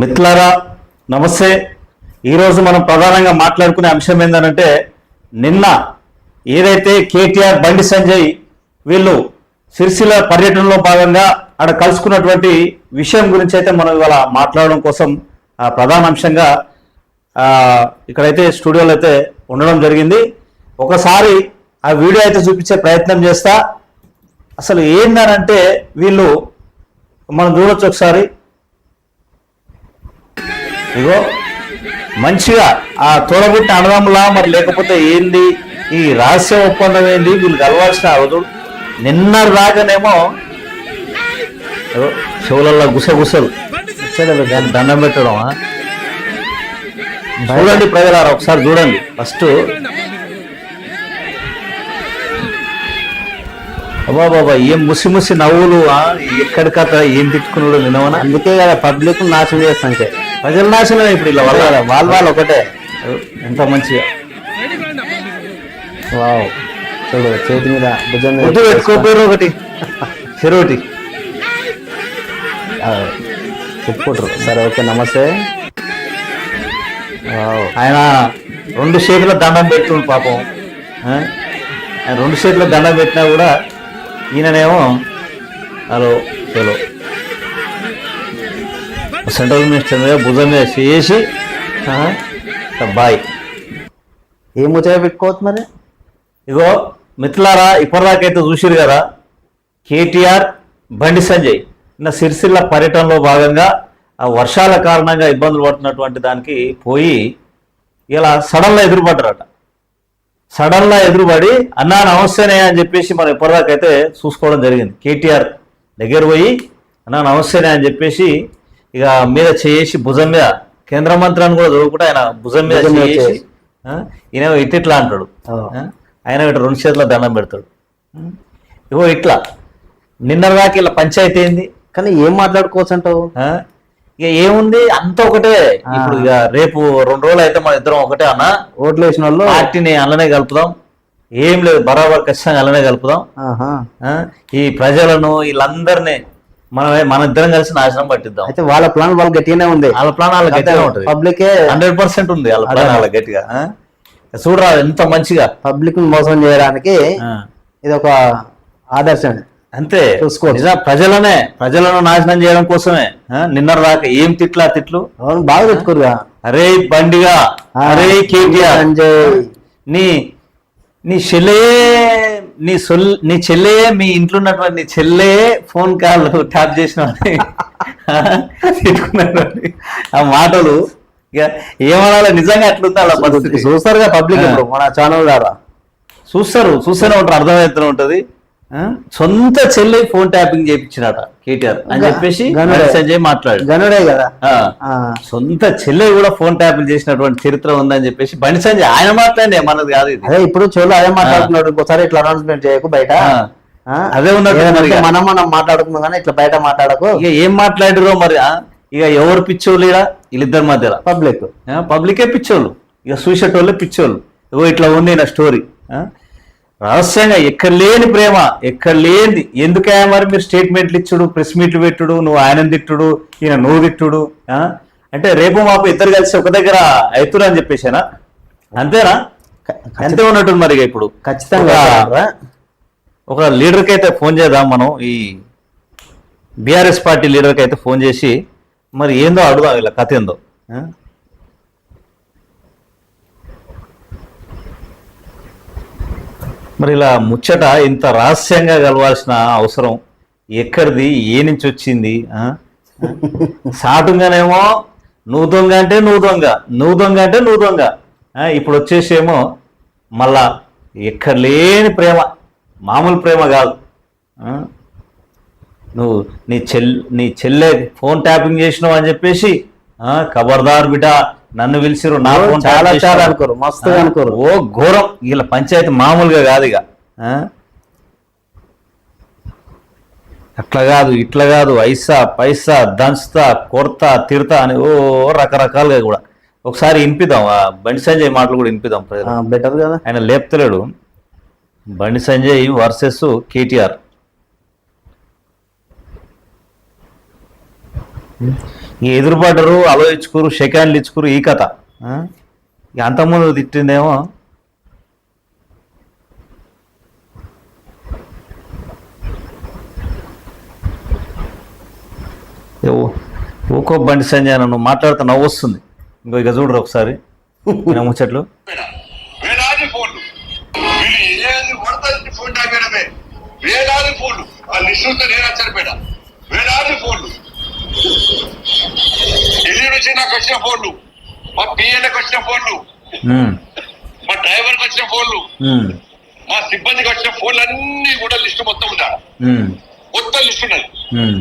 మిత్రులారా నమస్తే. ఈరోజు మనం ప్రధానంగా మాట్లాడుకునే అంశం ఏంటంటే నిన్న ఏదైతే కేటీఆర్ బండి సంజయ్ వీళ్ళు సిరిసిల్ల పర్యటనలో భాగంగా ఆడ కలుసుకున్నటువంటి విషయం గురించి అయితే మనం ఇవాళ మాట్లాడడం కోసం ఆ, ప్రధాన అంశంగా ఇక్కడైతే స్టూడియోలో అయితే ఉండడం జరిగింది. ఒకసారి ఆ వీడియో అయితే చూపించే ప్రయత్నం చేస్తా. అసలు ఏందనంటే వీళ్ళు మనం చూడొచ్చు ఒకసారి. ఇగో మంచిగా ఆ తోడబుట్టిన అన్నదమ్ములా మరి లేకపోతే ఏంది? ఈ రహస్య ఒప్పందం ఏంది? వీళ్ళు కలవాల్సిన అవదు నిన్న రాగానేమో చెవులల్లో గుసగుసలు. దాన్ని దండం పెట్టడం చూడండి ప్రజలారా ఒకసారి చూడండి. ఫస్ట్ అబ్బా బాబా ఏం ముసి ముసి నవ్వులు ఆ? ఏం తిట్టుకున్నాడు నిన్నవన అందుకే కదా పబ్లిక్ నాశనం చేస్తాంటే. ప్రజల నాశనం ఇప్పుడు ఇలా వల్ల వాళ్ళ వాళ్ళు ఒకటే. ఎంత మంచిగా. వావ్. చూడు చేతి మీద భుజం మీద పెట్టుకోపోయారు ఒకటి. చెరువుటి ఆ, చెప్పుకుంటారు. సరే ఓకే నమస్తే. వావ్. ఆయన రెండు చేతుల దండం పెట్టుకుండు పాపం? ఆయన రెండు చేతుల దండం పెట్టినా కూడా ఈయననేమో హలో చలో సెంట్రల్ మినిస్టర్ మీద భుజం చేసి ఆ, బాయ్. ఏం ముచ్చట పెట్టుకోవచ్చు మరి? ఇగో మిత్రులారా ఇప్పటిదాకైతే చూసిరు కదా కేటీఆర్ బండి సంజయ్. నిన్న సిరిసిల్ల పర్యటనలో భాగంగా ఆ వర్షాల కారణంగా ఇబ్బందులు పడుతున్నటువంటి దానికి పోయి ఇలా సడన్గా ఎదురుపడ్డారట. సడన్గా ఎదురుపడి అన్నా నమస్తేనే అని చెప్పేసి మనం ఇప్పటిదాకైతే చూసుకోవడం జరిగింది. కేటీఆర్ దగ్గర పోయి అన్నా నమస్తేనే అని చెప్పేసి ఇక మీద చేసి భుజం మీద కేంద్ర మంత్రి అని కూడా చదువుకుంటే ఆయన భుజం మీద చేసి ఈయన ఇట్ ఇట్లా అంటాడు. ఆయన ఇటు రెండు చేతుల దండం పెడతాడు? ఇగో ఇట్లా. నిన్న దాకా ఇలా పంచాయతీ ఏంది? కానీ ఏం మాట్లాడుకోవచ్చు అంటావు? ఇక ఏముంది? అంత ఒకటే. ఇప్పుడు ఇక రేపు రెండు రోజులు అయితే మన ఇద్దరం ఒకటే అన్న. ఓట్లు వేసిన వాళ్ళు పార్టీని అలానే కలుపుదాం. ఏం లేదు బరాబర్ ఖచ్చితంగా అలానే కలుపుదాం? ఈ ప్రజలను వీళ్ళందరినీ మనం మన ఇద్దరం కలిసి నాశనం పట్టిద్దాం. అయితే వాళ్ళ ప్లాన్ వాళ్ళు గట్టిగానే ఉంది. వాళ్ళ ప్లాన్ వాళ్ళ గట్టిగా ఉంటుంది. పబ్లికే హండ్రెడ్ పర్సెంట్ ఉంది వాళ్ళ ప్లాన్ వాళ్ళ గట్టిగా? చూడరా ఎంత మంచిగా. పబ్లిక్ మోసం చేయడానికి. ఇది ఒక ఆదర్శం అంతే. నిజం ప్రజలనే ప్రజలను నాశనం చేయడం కోసమే? నిన్న రాక ఏం తిట్లా తిట్లు? అవును బాగా పెట్టుకోరుగా అరే బండిగా అరే కేటీఆర్. నీ నీ చెల్లే నీ సొల్ నీ చెల్లే మీ ఇంట్లో ఉన్నటువంటి నీ చెల్లే ఫోన్ కాల్ ట్యాప్ చేసిన ఆ? మాటలు. ఇక ఏమనాలి నిజంగా అట్లుంది అలా పరిస్థితి. చూస్తారుగా పబ్లిక్. ఇప్పుడు మన ఛానల్ ద్వారా. చూస్తారు చూస్తూనే ఉంటారు అర్థమవుతూనే ఉంటది? సొంత చెల్లి ఫోన్ ట్యాపింగ్ చేయించినట కేటీఆర్ అని చెప్పేసి. సంజయ్ మాట్లాడు గనుడే కదా. సొంత చెల్లె కూడా ఫోన్ ట్యాపింగ్ చేసినటువంటి చరిత్ర ఉందని చెప్పేసి బండి సంజయ్ ఆయన మాట్లాడే మనది కాదు అదే ఇప్పుడు చోళ్ళు అదే మాట్లాడుతున్నాడు. ఇంకోసారి ఇట్లా అనౌన్స్మెంట్ చేయకు బయట? అదే ఉన్నట్టు ఇక. మనం మనం మాట్లాడుకుందాం కానీ ఇట్లా బయట మాట్లాడకు. ఇక ఏం మాట్లాడిరో మరి? ఇక ఎవరు పిచ్చోళ్ళు ఇక వీళ్ళిద్దరి మధ్యలో. పబ్లిక్? పబ్లికే పిచ్చోళ్ళు. ఇక చూసేటోళ్ళే పిచ్చోళ్ళు. ఇగో ఇట్లా ఉంది నా స్టోరీ? రహస్యంగా ఎక్కడ లేని ప్రేమ ఎక్కడ లేనిది. ఎందుకయ్యా మరి మీరు స్టేట్మెంట్లు ఇచ్చుడు ప్రెస్ మీట్లు పెట్టుడు నువ్వు ఆయన తిట్టుడు ఈయన నువ్వు తిట్టుడు? అంటే రేపు మాపు ఇద్దరు కలిసి ఒక దగ్గర అవుతురు అని చెప్పేసానా అంతేనా? అంతే ఉన్నట్టుంది మరి ఇప్పుడు? ఖచ్చితంగా ఒక- లీడర్కి అయితే ఫోన్ చేద్దాం మనం. ఈ బీఆర్ఎస్ పార్టీ లీడర్కి అయితే ఫోన్ చేసి మరి ఏందో అడుగుదాం వీళ్ళ కథ ఏందో. మరి ఇలా ముచ్చట ఇంత రహస్యంగా కలవాల్సిన అవసరం ఎక్కడిది? ఏ నుంచి వచ్చింది? ఆ? సాటుగానేమో నువ్వు దొంగ అంటే నువ్వు దొంగ నువ్వు దొంగ అంటే నువ్వు దొంగ. ఇప్పుడు వచ్చేసేమో మళ్ళా ఎక్కడ లేని ప్రేమ మామూలు ప్రేమ కాదు. నువ్వు నీ చెల్ నీ చెల్లె ఫోన్ ట్యాపింగ్ చేసినావు అని చెప్పేసి ఖబర్దార్ బిడ్డ నన్ను పిలిచిరు నా చాలా చాలా. అనుకోరు, మస్తుగా ఆ, అనుకోరు. ఓ ఘోరం. వీళ్ళ పంచాయతీ మామూలుగా కాదు ఇక? అట్లా కాదు ఇట్లా కాదు. ఐసా పైసా దంచుతా కొడతా తిడతా అని ఓ రకరకాలుగా కూడా. ఒకసారి వినిపిద్దాం ఆ బండి సంజయ్ మాటలు కూడా వినిపిద్దాం ప్రజలు బెటర్ కదా. ఆయన లేపుతలేడు. Bandi Sanjay versus KTR. ఎదురుపడ్డరు ఆలోచించుకురు సెకండ్లు ఇచ్చుకోరు ఈ కథ. ఆ? అంతకుముందు తిట్టిందేమో ఏ ఊకో బండి సంజయ్ అన్న నువ్వు మాట్లాడుతూ నవ్వు వస్తుంది. ఇంకో ఇక చూడరు ఒకసారి. ముచ్చట్లు? వేలాది ఫోన్లు. ఏది పడతాది ఫోన్ తాగడమే వేలాది ఫోన్లు. ఆ లిస్టుతో నేను వచ్చారిపోయినా వేలాది ఫోన్లు. నుంచి నాకు వచ్చిన ఫోన్లు. మా పిఎల్కి వచ్చిన ఫోన్లు. మా డ్రైవర్కి వచ్చిన ఫోన్లు. మా సిబ్బందికి వచ్చిన ఫోన్లు అన్ని కూడా లిస్టు మొత్తం ఉందా? మొత్తం లిస్ట్ ఉన్నది. ఉమ్,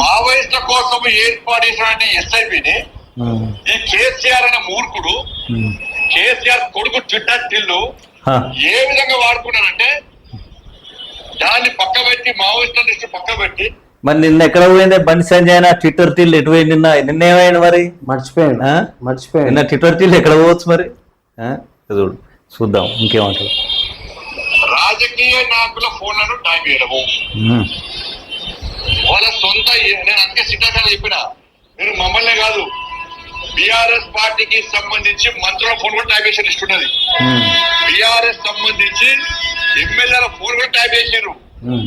మావోయిస్టుల కోసం ఏర్పాటు చేసినటువంటి ఎస్ఐపిని ఈ కేసీఆర్ అనే మూర్ఖుడు. కేసీఆర్ కొడుకు ట్విట్టర్ టిల్లు హ, ఏ విధంగా వాడుకున్నారంటే దాన్ని పక్క పెట్టి మావోయిస్టుల లిస్టు పక్క పెట్టి మరి నిన్న ఎక్కడ పోయిందే? బండి సంజయ్ ట్విట్టర్ తీళ్ళు ఎటు పోయింది నిన్న? నిన్న ఏమైంది మరి? మర్చిపోయాడు? మర్చిపోయాడు. నిన్న ట్విట్టర్ తీళ్ళు ఎక్కడ పోవచ్చు మరి? ఆ? చూడు చూద్దాం ఇంకేమంటారు. రాజకీయ నాయకుల ఫోన్లను ట్యాగ్ చేయడము. వాళ్ళ సొంత నేను అందుకే సిద్ధాంతాలు చెప్పిన. మీరు మమ్మల్నే కాదు బీఆర్ఎస్ పార్టీకి సంబంధించి మంత్రుల ఫోన్ కూడా ట్యాగ్ చేసిన లిస్ట్ ఉన్నది. బీఆర్ఎస్ సంబంధించి ఎమ్మెల్యేల ఫోన్ కూడా చేసారు ఉమ్.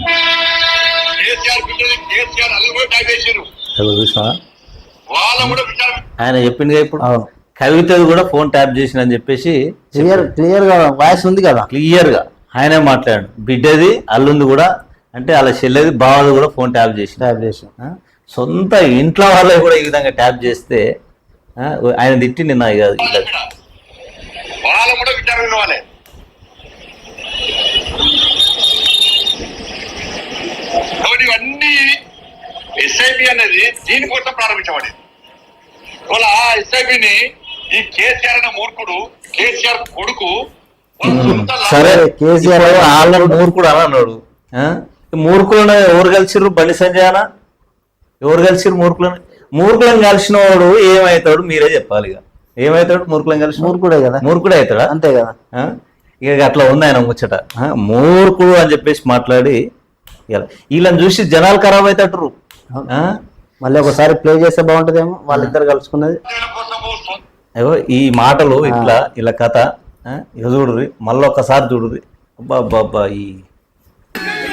కేసీఆర్ కేసీఆర్ అల్లు కూడా వాళ్ళ కూడా ఆయన చెప్పిందిగా ఇప్పుడు. కవితది కూడా ఫోన్ ట్యాప్ చేసిన అని చెప్పేసి క్లియర్ క్లియర్గా వాయిస్ ఉంది కదా? క్లియర్గా ఆయనే మాట్లాడాడు. బిడ్డది అల్లుంది కూడా అంటే అలా చెల్లెది బావది కూడా ఫోన్ ట్యాప్ చేసిన టైప్ చేసి? సొంత ఇంట్లో వాళ్ళే కూడా ఈ విధంగా ట్యాప్ చేస్తే ఆయన తిట్టి నిన్న ఇక ఇక వాళ్ళ కూడా విచారణ అనేది దీనికోసం ప్రారంభించబడింది. వాళ్ళ ఎస్ఐబిని ఈ కేసీఆర్ అనే మూర్ఖుడు కేసీఆర్ కొడుకు సరే కేసీఆర్ వాళ్ళని మూర్ఖుడు అని అన్నాడు. ఆ? మూర్ఖులను ఎవరు కలిసిర్రు? బండి సంజయ్ అన్న? ఎవరు కలిసిర్రు మూర్ఖులను? మూర్ఖులను కలిసిన వాడు ఏమవుతాడు మీరే చెప్పాలి ఇక ఏమవుతాడు మూర్ఖులను కలిసిన? మూర్ఖుడే కదా. మూర్ఖుడే అవుతాడా? అంతే కదా. ఆ? ఇక అట్లా ఉంది ఆయన ముచ్చట. ఆ? మూర్ఖుడు అని చెప్పేసి మాట్లాడి ఇలా వీళ్ళని చూసి జనాలు ఖరాబ్ అవుతారు ఆ? మళ్ళీ ఒకసారి ప్లే చేస్తే బాగుంటదేమో వాళ్ళిద్దరు కలుసుకున్నది. అయ్యో ఈ మాటలు ఇట్లా ఇలా కథ? ఇక చూడుర్రి మళ్ళీ ఒక్కసారి చూడుర్రి. అబ్బా అబ్బా అబ్బా ఈ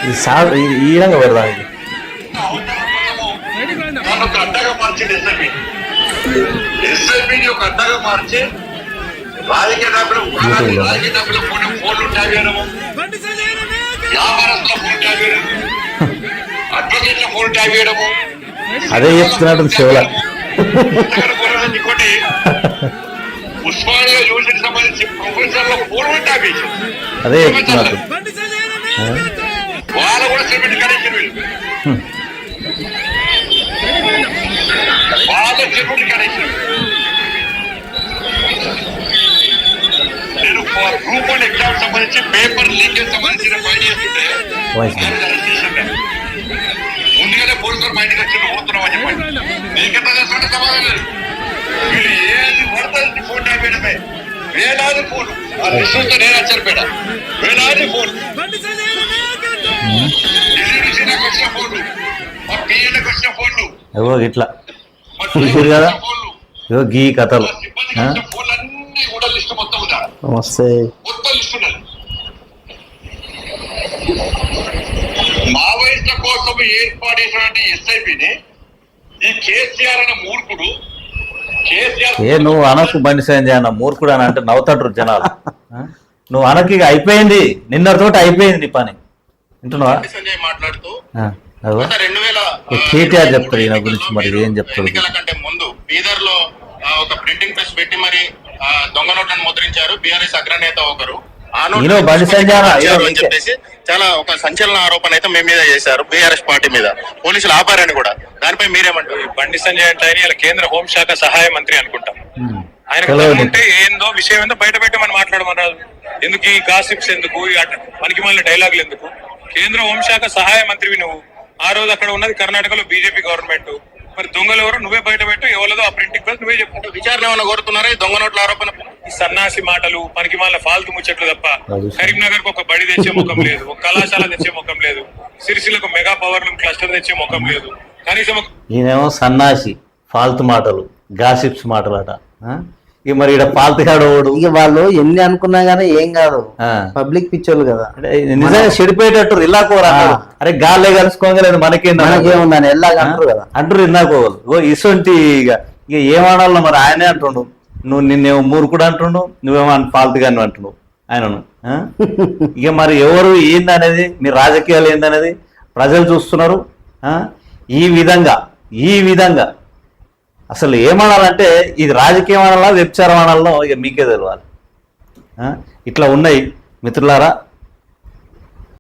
ఈ సా ఈ విధంగా పెడదాం ఇది. రాజకీయ నాయకులు వారానికి రాజకీయ నాయకుల ఫోన్ ఫోన్లు ట్యాగ్ చేయడము వ్యాపారస్తుల ఫోన్ ట్యాగ్ చేయడము. అదే చెప్తున్నాడు శివల. ఉస్మానియా సంబంధించి అదే చెప్తున్నాడు? వాళ్ళ కూడా సిమెంట్ కనెక్షన్ వీళ్ళు. హ్మ్. వాళ్ళ సిమెంట్ కనెక్షన్ నేను గ్రూప్ వన్ ఎగ్జామ్ సంబంధించి పేపర్ లీకేజ్ సంబంధించిన పని చేస్తుంటే మా ఇంటికి వచ్చి అని చెప్పండి. చేస్తుంటే సమాధానం వీళ్ళు ఏది పడుతుంది ఫోన్ వేలాది ఫోన్ ఆ నేను వేలాది ఫోన్ ఢిల్లీ నుంచి నాకు వచ్చిన ఫోన్లు మా పిఎల్కి వచ్చిన ఫోన్లు ఏవో ఇట్లా చూసారు కదా? ఏవో గీ కథలు. మా సిబ్బందికి ఆ? వచ్చిన ఫోన్లు అన్ని కూడా లిస్టు మొత్తం ఉందా? వస్తే మొత్తం లిస్ట్ ఉన్నది. కోసం ఏర్పాటు చేసినటువంటి ఎస్ఐపిని ఈ కేసీఆర్ అనే మూర్ఖుడు కేసీఆర్ ఏ నువ్వు అనకు బండి సంజయ్ అన్న మూర్ఖుడు అని అంటే నవ్వుతాడు జనాలు? నువ్వు అనకి అయిపోయింది. నిన్నతోటి అయిపోయింది నీ పని. వింటున్నావా? మాట్లాడుతూ కేటీఆర్ చెప్తాడు ఈయన గురించి మరి ఏం చెప్తాడు? కంటే ముందు బీదర్లో ఒక ప్రింటింగ్ ప్రెస్ పెట్టి మరి ఆ, దొంగ నోట్లను ముద్రించారు. బీఆర్ఎస్ అగ్రనేత ఒకరు. అని. చెప్పేసి చాలా ఒక సంచలన ఆరోపణ అయితే మీ మీద చేశారు బీఆర్ఎస్ పార్టీ మీద. పోలీసులు ఆపారని కూడా. దానిపై మీరేమంటారు? బండి సంజయ్ అంటే ఆయన ఇలా కేంద్ర హోంశాఖ సహాయ మంత్రి అనుకుంటాం. ఆయన. ఉంటే ఏందో విషయం ఏందో బయట పెట్టమని మాట్లాడమన్నారు ఎందుకు ఈ గాసిప్స్ ఎందుకు? పనికి మాలిన డైలాగులు ఎందుకు? కేంద్ర హోంశాఖ సహాయ మంత్రివి నువ్వు. ఆ రోజు అక్కడ ఉన్నది కర్ణాటకలో బీజేపీ గవర్నమెంట్. మరి దొంగలు ఎవరు? నువ్వే బయట పెట్టు ఎవరిదో ఆ ప్రింటింగ్ ప్రెస్ నువ్వే చెప్పు విచారణ ఏమైనా కోరుతున్నారా? ఈ దొంగ నోట్ల ఆరోపణ? ఈ సన్నాసి మాటలు పనికి మాలిన ఫాల్తు ముచ్చట్లు తప్ప. కరీంనగర్కు ఒక బడి తెచ్చే ముఖం లేదు ఒక కళాశాల తెచ్చే ముఖం లేదు సిరిసిలకు మెగా పవర్ క్లస్టర్ తెచ్చే ముఖం లేదు. కనీసం ఈయనేమో సన్నాసి ఫాల్తు మాటలు గాసిప్స్ మాటలట? ఇక మరి ఇక్కడ ఫాల్తుగాడోడు ఇక వాళ్ళు ఎన్ని అనుకున్నా గానీ ఏం కాదు. పబ్లిక్ పిచ్చోళ్ళు కదా. నిజంగా చెడిపోయేటట్టు అన్నాడు. ఆ. అరే గాల్లే కలుసుకోగలేదు మనకేంది మనకేముందని ఎల్లాగా అంటారు కదా. అంటారు ఇన్నాకోగలు ఓ ఇసొంటి ఇక. ఇక ఏమనాలో మరి ఆయనే అంటుండు. నువ్వు నిన్నేమో మూర్ఖుడు అంటుండు నువ్వేమో ఫాల్తుగా నువ్వు అంటుండు. ఆయనను? ఇక మరి ఎవరు ఏంది అనేది మీ రాజకీయాలు ఏందనేది ప్రజలు చూస్తున్నారు ఆ? ఈ విధంగా ఈ విధంగా అసలు ఏమనాలంటే ఇది రాజకీయం అనాలా వ్యభిచారం అనాలో ఇక మీకే తెలియాలి ఇట్లా ఉన్నాయి మిత్రులారా